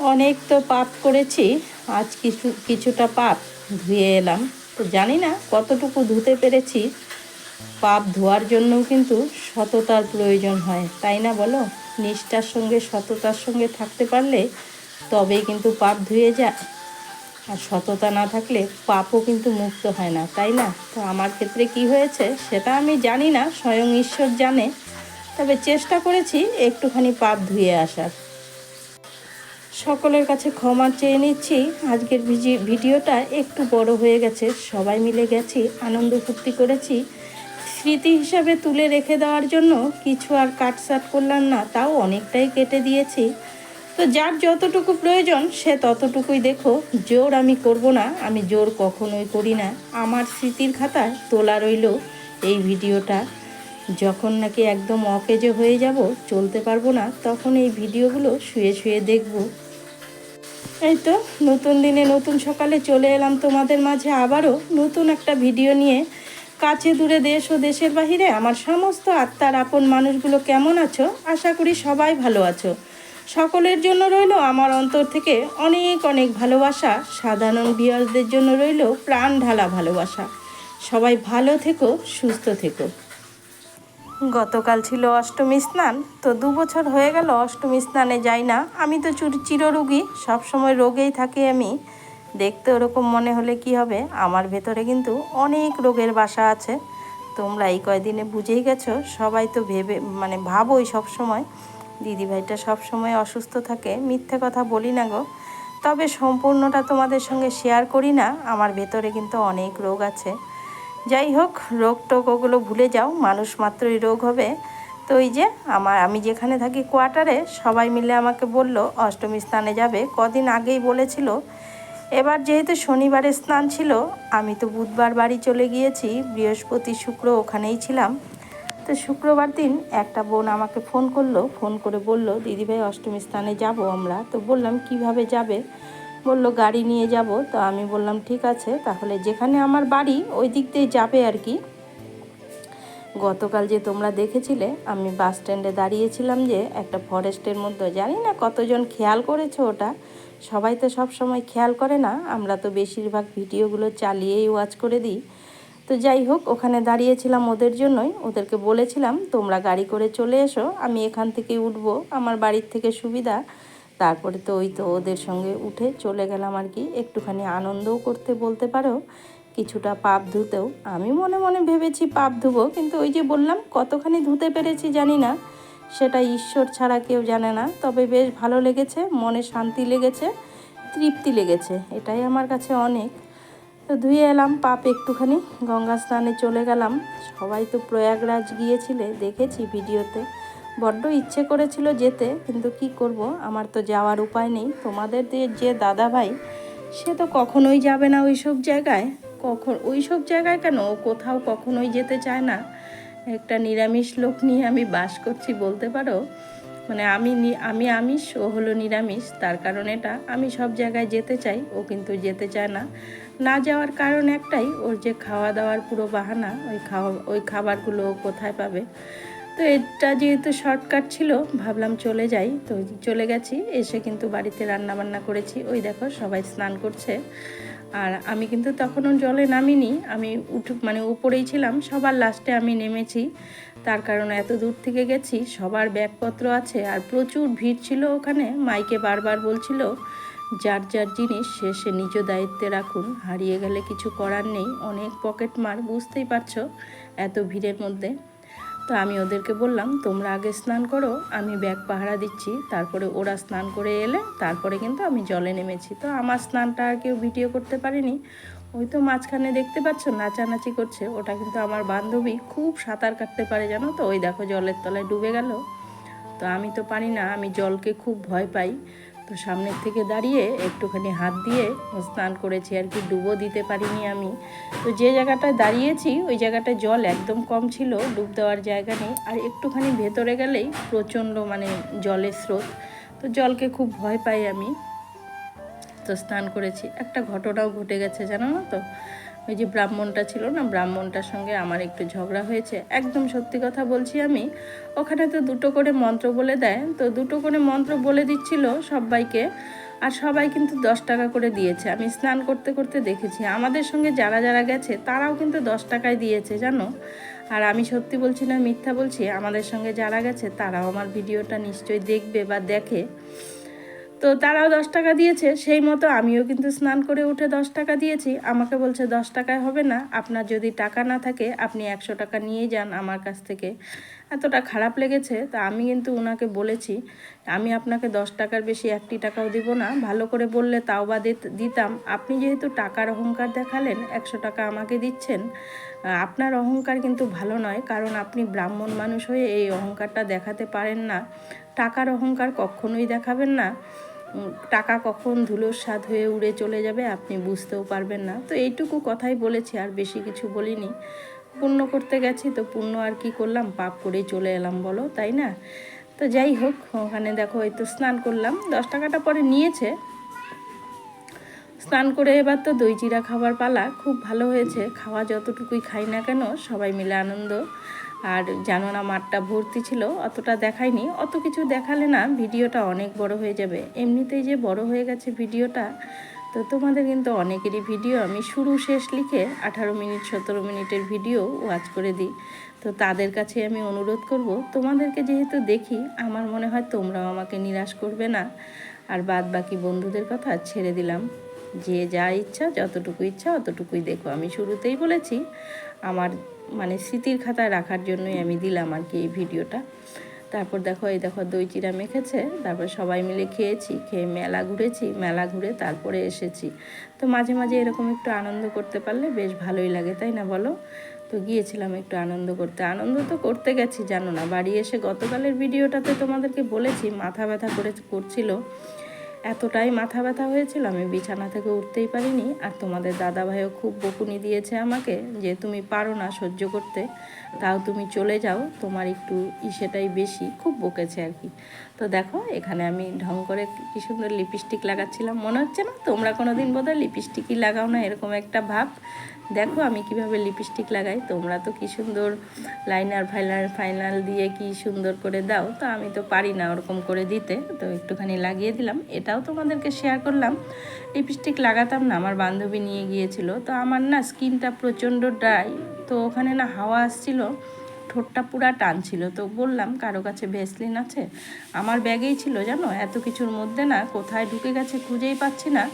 অনেক তো পাপ করেছি, আজ কিছু, কিছুটা পাপ ধুয়ে এলাম। তো জানি না কতটুকু ধুতে পেরেছি, পাপ ধোয়ার জন্যও কিন্তু সততার প্রয়োজন হয়, তাই না বলো? নিষ্ঠার সঙ্গে, সততার সঙ্গে থাকতে পারলে তবেই কিন্তু পাপ ধুয়ে যায়। আর সততা না থাকলে পাপও কিন্তু মুক্ত হয় না, তাই না? তো আমার ক্ষেত্রে কি হয়েছে সেটা আমি জানি না, স্বয়ং ঈশ্বর জানে। তবে চেষ্টা করেছি একটুখানি পাপ ধুয়ে আসার। সকলের কাছে ক্ষমা চেয়ে নিচ্ছি। আজকের ভিডিওটা একটু বড় হয়ে গেছে। সবাই মিলে গেছি, আনন্দ ফুর্তি করেছি। স্মৃতি হিসাবে তুলে রেখে দেওয়ার জন্য কিছু আর কাটসাট করলাম না, তাও অনেকটাই কেটে দিয়েছি। তো যার যতটুকু প্রয়োজন, সে ততটুকুই দেখো, জোর আমি করব না, আমি জোর কখনোই করি না। আমার স্মৃতির খাতায় তোলা রইল এই ভিডিওটা। যখন নাকি একদম অকেজো হয়ে যাব, চলতে পারব না, তখন এই ভিডিওগুলো শুয়ে শুয়ে দেখব। এই তো, নতুন দিনে নতুন সকালে চলে এলাম তোমাদের মাঝে আবারও নতুন একটা ভিডিও নিয়ে। কাছে দূরে দেশ ও দেশের বাহিরে আমার সমস্ত আত্মার আপন মানুষগুলো কেমন আছো? আশা করি সবাই ভালো আছো। সকলের জন্য রইল আমার অন্তর থেকে অনেক অনেক ভালোবাসা। সাধারণ বিয়ারদের জন্য রইল প্রাণ ঢালা ভালোবাসা। সবাই ভালো থেকো, সুস্থ থেকো। গতকাল ছিল অষ্টমী স্নান, তো দু বছর হয়ে গেল অষ্টমী স্নানে যাই না। আমি তো চুর- চিররোগী সবসময় রোগেই থাকি আমি। দেখতে ওরকম মনে হলে কি হবে? আমার ভেতরে কিন্তু অনেক রোগের বাসা আছে। তোমরা এই কয়দিনে বুঝেই গেছো, সবাই তো ভেবে মানে ভাবোই সবসময় দিদিভাইটা সবসময় অসুস্থ থাকে, মিথ্যে কথা বলি না গো। তবে সম্পূর্ণটা তোমাদের সঙ্গে শেয়ার করি না, আমার ভেতরে কিন্তু অনেক রোগ আছে। যাই হোক রোগ টোক ওগুলো ভুলে যাও, মানুষ মাত্রই রোগ হবে। তো ওই যে আমার, আমি যেখানে থাকি কোয়ার্টারে, সবাই মিলে আমাকে বলল, অষ্টমী স্নানে যাবে, কদিন আগেই বলেছিল। এবার যেহেতু শনিবারে স্নান ছিল, আমি তো বুধবার বাড়ি চলে গিয়েছি, বৃহস্পতি, শুক্র ওখানেই ছিলাম। তো শুক্রবার দিন একটা বোন আমাকে ফোন করল, ফোন করে বলল, দিদিভাই, অষ্টমী স্থানে যাব আমরা। তো বললাম, কীভাবে যাবে? বলল, গাড়ি নিয়ে যাব। তো আমি বললাম, ঠিক আছে। তাহলে যেখানে আমার বাড়ি, ওই দিক দিয়ে যাবে আর কি। গতকাল যে তোমরা দেখেছিলে, আমি বাস স্ট্যান্ডে দাঁড়িয়েছিলাম যে একটা ফরেস্টের মধ্যে। জানি না কতজন খেয়াল করেছ ওটা? সবাই তো সব সময় খেয়াল করে না। আমরা তো বেশিরভাগ ভিডিওগুলো চালিয়েই ওয়াচ করে দিই। তো যাই হোক, ওখানে দাঁড়িয়েছিলাম ওদের জন্যই। ওদেরকে বলেছিলাম, তোমরা গাড়ি করে চলে এসো। আমি এখান থেকে উঠবো। আমার বাড়ির থেকে সুবিধা। তারপরে তো ওই তো ওদের সঙ্গে উঠে চলে গেলাম আর কি। একটুখানি আনন্দও করতে বলতে পারো, কিছুটা পাপ ধুতেও। আমি মনে মনে ভেবেছি পাপ ধুবো, কিন্তু ওই যে বললাম, কতখানি ধুতে পেরেছি জানি না। সেটা ঈশ্বর ছাড়া কেউ জানে না। তবে বেশ ভালো লেগেছে, মনে শান্তি লেগেছে, তৃপ্তি লেগেছে, এটাই আমার কাছে অনেক। তো ধুয়ে এলাম, পাপ একটুখানি, গঙ্গা স্নানে চলে গেলাম। সবাই তো প্রয়াগরাজ গিয়েছিলে, দেখেছি ভিডিওতে। বড্ড ইচ্ছে করেছিল যেতে, কিন্তু কি করব? আমার তো যাওয়ার উপায় নেই। তোমাদের যে- দাদা ভাই সে তো কখনোই যাবে না ওই সব জায়গায়। কখন ওই সব জায়গায় কেন? ও কোথাও কখনোই যেতে চায় না। একটা নিরামিষ লোক নিয়ে আমি বাস করছি, বলতে পারো? মানে আমি আমি আমিষ, ও হলো নিরামিষ। তার কারণ এটা, আমি সব জায়গায় যেতে চাই, ও কিন্তু যেতে চায় না। না যাওয়ার কারণ একটাই, ওর যে খাওয়া দাওয়ার পুরো বাহানা, ওই খাওয়া, ওই খাবারগুলো কোথায় পাবে? তো এটা যেহেতু শর্টকাট ছিল, ভাবলাম চলে যাই। তো চলে গেছি, এসে কিন্তু বাড়িতে রান্না বান্না করেছি। ওই দেখো সবাই স্নান করছে। আর আমি কিন্তু তখনও জলে নামিনি, আমি উঠে মানে উপরেই ছিলাম। সবার লাস্টে আমি নেমেছি। তার কারণ এত দূর থেকে গেছি, সবার ব্যাগপত্র আছে। আর প্রচুর ভিড় ছিল ওখানে। মাইকে বারবার বলছিল, যার যার জিনিস, সে সে নিজ দায়িত্বে রাখুন। হারিয়ে গেলে কিছু করার নেই। অনেক পকেট মার, বুঝতেই পারছ এত ভিড়ের মধ্যে। তো আমি ওদেরকে বললাম, তোমরা আগে স্নান করো, আমি ব্যাগ পাহারা দিচ্ছি, তারপরে ওরা স্নান করে এলে, তারপরে কিন্তু আমি জলে নেমেছি। তো আমার স্নানটা আর কেউ ভিডিও করতে পারেনি। ওই তো মাঝখানে দেখতে পাচ্ছ, নাচানাচি করছে। ওটা কিন্তু আমার বান্ধবী খুব সাঁতার কাটতে পারে, জানো তো? ওই দেখো জলের তলায় ডুবে গেল। তো আমি তো পারি না, আমি জলকে খুব ভয় পাই। তো সামনের থেকে দাঁড়িয়ে একটুখানি হাত দিয়ে স্নান করেছি আর কি, ডুবো দিতে পারিনি আমি। তো যে জায়গাটায় দাঁড়িয়েছি, ওই জায়গাটায় জল একদম কম ছিল, ডুব দেওয়ার জায়গা নেই। আর একটুখানি ভেতরে গেলেই প্রচণ্ড মানে জলের স্রোত। তো জলকে খুব ভয় পাই আমি। তো স্নান করেছি। একটা ঘটনাও ঘটে গেছে, জানো না তো? ওই যে ব্রাহ্মণটা ছিল না, ব্রাহ্মণটার সঙ্গে আমার একটু ঝগড়া হয়েছে। একদম সত্যি কথা বলছি আমি, ওখানে তো দুটো করে মন্ত্র বলে দেয়, তো দুটো করে মন্ত্র বলে দিচ্ছিল সবাইকে, আর সবাই কিন্তু দশ টাকা করে দিয়েছে। আমি স্নান করতে করতে দেখেছি, আমাদের সঙ্গে যারা যারা গেছে, তারাও কিন্তু দশ টাকায় দিয়েছে, জানো? আর আমি সত্যি বলছি না, মিথ্যা বলছি, আমাদের সঙ্গে যারা গেছে, তারাও আমার ভিডিওটা নিশ্চয়ই দেখবে বা দেখে। তো তারাও দশ টাকা দিয়েছে, সেই মতো আমিও কিন্তু স্নান করে উঠে দশ টাকা দিয়েছি। আমাকে বলছে, দশ টাকায় হবে না, আপনার যদি টাকা না থাকে, আপনি একশো টাকা নিয়ে যান আমার কাছ থেকে। এতটা খারাপ লেগেছে, তা আমি কিন্তু ওনাকে বলেছি, আমি আপনাকে দশ টাকার বেশি একটি টাকাও দিব না, ভালো করে বললে তাও বা দিতাম। আপনি যেহেতু টাকার অহংকার দেখালেন, একশো টাকা আমাকে দিচ্ছেন আপনার অহংকার কিন্তু ভালো নয়, কারণ আপনি ব্রাহ্মণ মানুষ হয়ে এই অহংকারটা দেখাতে পারেন না। টাকার অহংকার কখনোই দেখাবেন না। টাকা কখন ধুলোর স্বাদ হয়ে উড়ে চলে যাবে আপনি বুঝতেও পারবেন না। তো এইটুকু কথাই বলেছি, আর বেশি কিছু বলিনি। পুণ্য করতে গেছি তো পুণ্য আর কি করলাম? পাপ করেই চলে এলাম, বলো, তাই না? তো যাই হোক, ওখানে দেখো এই তো স্নান করলাম। দশ টাকাটা পরে নিয়েছে। স্নান করে এবার তো দই চিরা খাবার পালা। খুব ভালো হয়েছে। খাওয়া যতটুকুই খাই না কেন, সবাই মিলে আনন্দ। আর জানো না, মাঠটা ভর্তি ছিল, অতটা দেখায়নি অত কিছু দেখালে না ভিডিওটা অনেক বড় হয়ে যাবে। এমনিতেই যে বড় হয়ে গেছে ভিডিওটা, তো তোমাদের কিন্তু অনেকেরই ভিডিও আমি শুরু শেষ লিখে আঠারো মিনিট, সতেরো মিনিটের ভিডিও ওয়াচ করে দিই। তো তাদের কাছে আমি অনুরোধ করব, তোমাদেরকে যেহেতু দেখি, আমার মনে হয় তোমরাও আমাকে নিরাশ করবে না। আর বাদ বাকি বন্ধুদের কথা ছেড়ে দিলাম। যে যা ইচ্ছা, যতটুকু ইচ্ছা, অতটুকুই দেখো। আমি শুরুতেই বলেছি, আমার মানে স্মৃতির খাতায় রাখার জন্যই আমি দিলাম আর কি এই ভিডিওটা। তারপর দেখো, এই দেখো দই চিরা মেখেছে, তারপর সবাই মিলে খেয়েছি, খেয়ে মেলা ঘুরেছি, মেলা ঘুরে তারপরে এসেছি। তো মাঝে মাঝে এরকম একটু আনন্দ করতে পারলে বেশ ভালোই লাগে, তাই না বলো? তো গিয়েছিলাম একটু আনন্দ করতে। আনন্দ তো করতে গেছি, জানো না। বাড়ি এসে গতকালের ভিডিওটাতে তোমাদেরকে বলেছি, মাথা ব্যথা করে করছিল। এতটাই মাথা ব্যথা হয়েছিল, আমি বিছানা থেকে উঠতেই পারিনি। আর তোমাদের দাদা ভাইও খুব বকুনি দিয়েছে আমাকে যে, তুমি পারো না সহ্য করতে, তাও তুমি চলে যাও, তোমার একটু ইসেটাই বেশি। খুব বকেছে আর কি। তো দেখো, এখানে আমি ঢং করে কি সুন্দর লিপস্টিক লাগাচ্ছিলাম। মনে হচ্ছে না তোমরা কোনো দিন বোধহয় লিপস্টিকই লাগাও না, এরকম একটা ভাব। দেখো আমি কীভাবে লিপস্টিক লাগাই, তোমরা তো কি সুন্দর লাইনার ফাইনার ফাইনাল দিয়ে কি সুন্দর করে দাও, তো আমি তো পারি না ওরকম করে দিতে, তো একটুখানি লাগিয়ে দিলাম, এটাও তোমাদেরকে শেয়ার করলাম। লিপস্টিক লাগাতাম না, আমার বান্ধবী নিয়ে গিয়েছিল, তো আমার না স্কিনটা প্রচণ্ড ড্রাই তো ওখানে না হাওয়া আসছিল, ঠোঁটটা পুরা টান ছিল তো বললাম, কারও কাছে ভেসলিন আছে? আমার ব্যাগেই ছিল, জানো? এত কিছুর মধ্যে না কোথায় ঢুকে গেছে খুঁজেই পাচ্ছি না।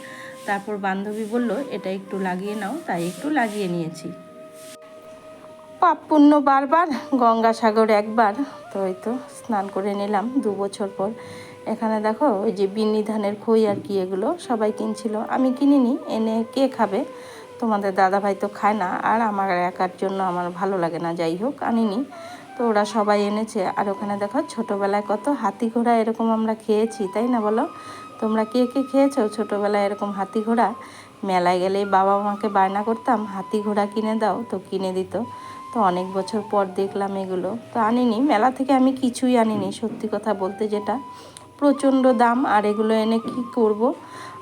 তারপর বান্ধবী বলল, এটা একটু লাগিয়ে নাও। তাই একটু লাগিয়ে নিয়েছি। পাপ পুণ্য বারবার, গঙ্গাসাগর একবার। তো ওই তো স্নান করে নিলাম দু বছর পর। এখানে দেখো, ওই যে বিন্নি ধানের খই আর কি এগুলো সবাই কিনছিল। আমি কিনিনি, এনে কে খাবে? তোমাদের দাদাভাই তো খায় না, আর আমার একার জন্য আমার ভালো লাগে না, যাই হোক, আনিনি। তো ওরা সবাই এনেছে। আর ওখানে দেখো, ছোটোবেলায় কত হাতি ঘোড়া এরকম আমরা খেয়েছি, তাই না বলো? তোমরা কে কে খেয়েছো? ছোটোবেলায় এরকম হাতি ঘোড়া? মেলায় গেলেই বাবা মাকে বায়না করতাম, হাতি ঘোড়া কিনে দাও। তো কিনে দিত। তো অনেক বছর পর দেখলাম এগুলো। তো আনিনি। মেলা থেকে আমি কিছুই আনিনি। সত্যি কথা বলতে যেটা প্রচণ্ড দাম, আর এগুলো এনে কি করব?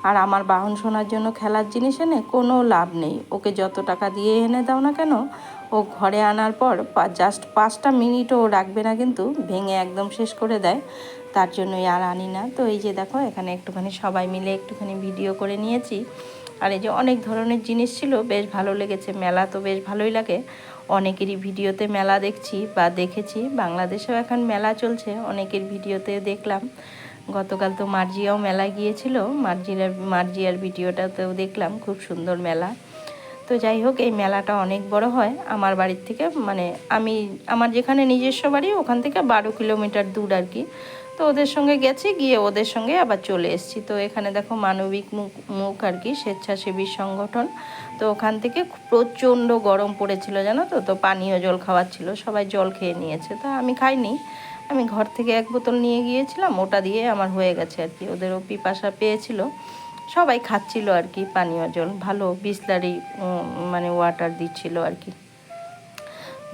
আর আমার বাহন শোনার জন্য খেলার জিনিস এনে কোনো লাভ নেই। ওকে যত টাকা দিয়ে এনে দাও না কেন, ও ঘরে আনার পর জাস্ট পাঁচটা মিনিটও রাখবে না কিন্তু ভেঙে একদম শেষ করে দেয়। তার জন্যই আর আনি না। তো এই যে দেখো, এখানে একটুখানি সবাই মিলে একটুখানি ভিডিও করে নিয়েছি। আর এই যে অনেক ধরনের জিনিস ছিল, বেশ ভালো লেগেছে। মেলা তো বেশ ভালোই লাগে। অনেকেরই ভিডিওতে মেলা দেখছি বা দেখেছি। বাংলাদেশেও এখন মেলা চলছে, অনেকের ভিডিওতে দেখলাম। গতকাল তো মার্জিয়াও মেলায় গিয়েছিল। মার্জিয়ার মার্জিয়ার ভিডিওটাতেও দেখলাম, খুব সুন্দর মেলা। তো যাই হোক, এই মেলাটা অনেক বড় হয় আমার বাড়ির থেকে। মানে আমি, আমার যেখানে নিজস্ব বাড়ি, ওখান থেকে বারো কিলোমিটার দূর আর কি। তো ওদের সঙ্গে গেছি, গিয়ে ওদের সঙ্গে আবার চলে এসেছি। তো এখানে দেখো মানবিক মুখ মুখ আর কি, স্বেচ্ছাসেবী সংগঠন। তো ওখান থেকে প্রচণ্ড গরম পড়েছিল, জানো তো? তো পানীয় জল খাওয়াচ্ছিল, সবাই জল খেয়ে নিয়েছে। তো আমি খাইনি। আমি ঘর থেকে এক বোতল নিয়ে গিয়েছিলাম, ওটা দিয়ে আমার হয়ে গেছে আর কি। ওদেরও পিপাসা পেয়েছিল। সবাই খাচ্ছিল আর কি পানীয় জল, ভালো বিসলারি মানে ওয়াটার দিচ্ছিল আর কি।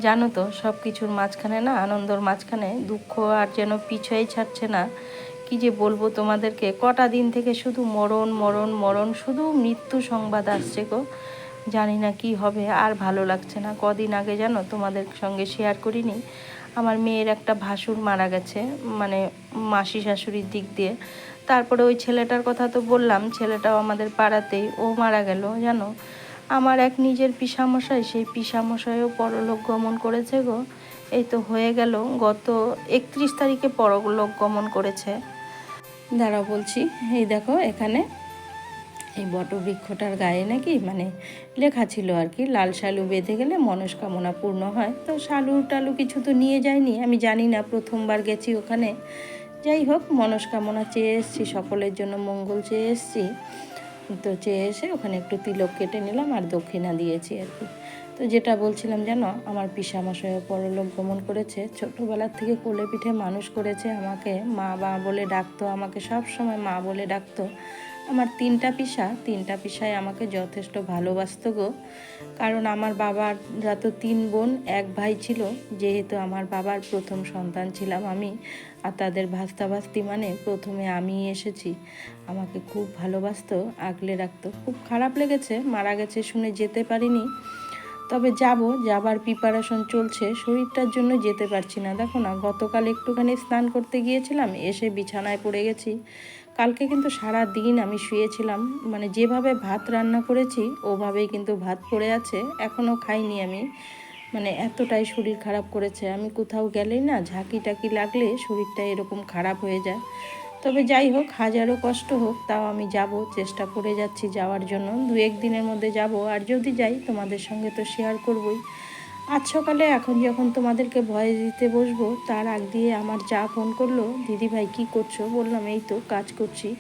জানো তো সব কিছুর মাঝখানে না, আনন্দর মাঝখানে দুঃখ আর যেন পিছুই ছাড়ছে না। কি যে বলব তোমাদেরকে, কটা দিন থেকে শুধু মরণ মরণ মরণ, শুধু মৃত্যু সংবাদ আসছে গো। জানি না কি হবে, আর ভালো লাগছে না। কদিন আগে জানো তোমাদের সঙ্গে শেয়ার করিনি। আমার মেয়ের একটা ভাসুর মারা গেছে মানে মাসি শাশুড়ির দিক দিয়ে। তারপরে ওই ছেলেটার কথা তো বললাম, ছেলেটাও আমাদের পাড়াতেই, ও মারা গেল, জানো? আমার এক নিজের পিসামশাই, সেই পিসামশাইও পরলোক গমন করেছে গো। এই তো হয়ে গেল, গত একত্রিশ তারিখে পরলোক গমন করেছে। দাঁড়াও বলছি, এই দেখো এখানে। এই বটবৃক্ষটার গায়ে নাকি মানে লেখা ছিল আর কি, লাল শালু বেঁধে গেলে মনস্কামনা পূর্ণ হয়। তো শালু টালু কিছু তো নিয়ে যায়নি, আমি জানি না, প্রথমবার গেছি ওখানে। যাই হোক, মনস্কামনা চেয়ে এসেছি, সকলের জন্য মঙ্গল চেয়ে এসেছি। তো চেয়ে এসে ওখানে একটু তিলক কেটে নিলাম আর দক্ষিণা দিয়েছি আর কি। তো যেটা বলছিলাম জানো, আমার পিসামশাই পরলোক গমন করেছে, ছোটোবেলার থেকে কোলে পিঠে মানুষ করেছে আমাকে মা বা বলে ডাকতো, আমাকে সব সময় মা বলে ডাকতো। আমার তিনটা পিসা তিনটা পিসায় আমাকে যথেষ্ট ভালোবাসত গো। কারণ আমার বাবাররা তো তিন বোন, এক ভাই ছিল, যেহেতু আমার বাবার প্রথম সন্তান ছিলাম আমি, আর তাদের ভাস্তাভাস্তি মানে প্রথমে আমি এসেছি। আমাকে খুব ভালোবাসতো, আগলে রাখতো। খুব খারাপ লেগেছে, মারা গেছে শুনে যেতে পারিনি। তবে যাব, যাবার প্রিপারেশন চলছে, শরীরটার জন্য যেতে পারছি না। দেখো না, গতকাল একটুখানি স্নান করতে গিয়েছিলাম, এসে বিছানায় পড়ে গেছি। কালকে কিন্তু সারা দিন আমি শুয়েছিলাম। মানে যেভাবে ভাত রান্না করেছি, ওভাবেই কিন্তু ভাত পড়ে আছে। এখনও খাইনি আমি। মানে এতটাই শরীর খারাপ করেছে। আমি কোথাও গেলেই না ঝাঁকি টাকি লাগলে শরীরটা এরকম খারাপ হয়ে যায়। তবে যাই হোক, হাজারো কষ্ট হোক, তাও আমি যাব, চেষ্টা করে যাচ্ছি যাওয়ার জন্য। দু এক দিনের মধ্যে যাব। আর যদি যাই, তোমাদের সঙ্গে তো শেয়ার করবই। আজ সকালে এখন যখন তোমাদেরকে ভয় দিতে বসবো, তার আগ দিয়ে আমার যা ফোন করল দিদি ভাই কী করছ? বললাম, এই তো, কাজ করছি।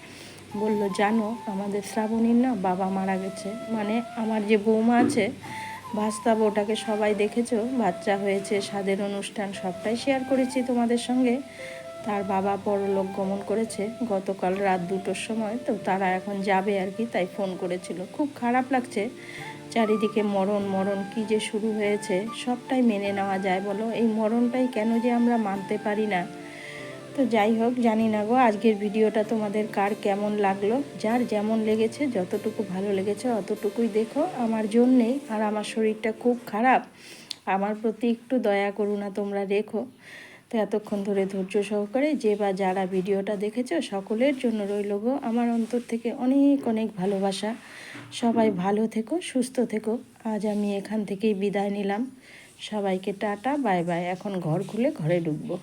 বলল, জানো, আমাদের শ্রাবণীর না বাবা মারা গেছে। মানে আমার যে বৌমা আছে ভাস্তা ওটাকে সবাই দেখেছ? বাচ্চা হয়েছে স্বাদের অনুষ্ঠান, সবটাই শেয়ার করেছি তোমাদের সঙ্গে। তার বাবা পরলোক গমন করেছে। গতকাল রাত দুটোর সময় তো তারা এখন যাবে আর কি, তাই ফোন করেছিল। খুব খারাপ লাগছে। চারিদিকে মরণ মরণ কি যে শুরু হয়েছে, সবটাই মেনে নেওয়া যায় বলো। এই মরণটাই কেন যে আমরা মানতে পারি না? তো যাই হোক, জানি না গো, আজকের ভিডিওটা তোমাদের কার কেমন লাগল? যার যেমন লেগেছে, যতটুকু ভালো লেগেছে, অতটুকুই দেখো। আমার জন্যেই আর আমার শরীরটা খুব খারাপ। আমার প্রতি একটু দয়া করুণা তোমরা রেখো। তো এতক্ষণ ধরে ধৈর্য সহকারে যে বা যারা ভিডিওটা দেখেছ, সকলের জন্য রইল গো আমার অন্তর থেকে অনেক অনেক ভালোবাসা। সবাই ভালো থেকো, সুস্থ থেকো। আজ আমি এখান থেকেই বিদায় নিলাম। সবাইকে টাটা, বাই বাই। এখন ঘর খুলে ঘরে ঢুকবো।